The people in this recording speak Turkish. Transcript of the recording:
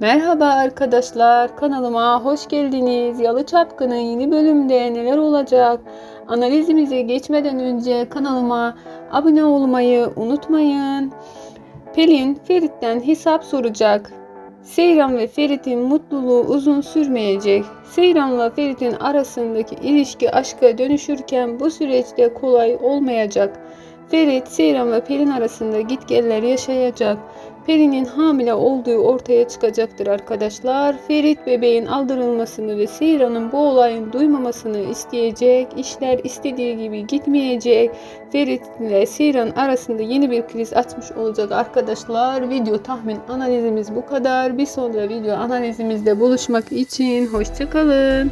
Merhaba arkadaşlar, kanalıma hoş geldiniz. Yalı Çapkın'ın yeni bölümde neler olacak? Analizimize geçmeden önce kanalıma abone olmayı unutmayın. Pelin Ferit'ten hesap soracak. Seyran ve Ferit'in mutluluğu uzun sürmeyecek. Seyran'la Ferit'in arasındaki ilişki aşka dönüşürken bu süreçte kolay olmayacak. Ferit, Seyran ve Pelin arasında gitgeller yaşayacak. Peri'nin hamile olduğu ortaya çıkacaktır arkadaşlar. Ferit bebeğin aldırılmasını ve Seyran'ın bu olayın duymamasını isteyecek. İşler istediği gibi gitmeyecek. Ferit ile Seyran arasında yeni bir kriz açmış olacak arkadaşlar. Video tahmin analizimiz bu kadar. Bir sonraki video analizimizde buluşmak için hoşçakalın.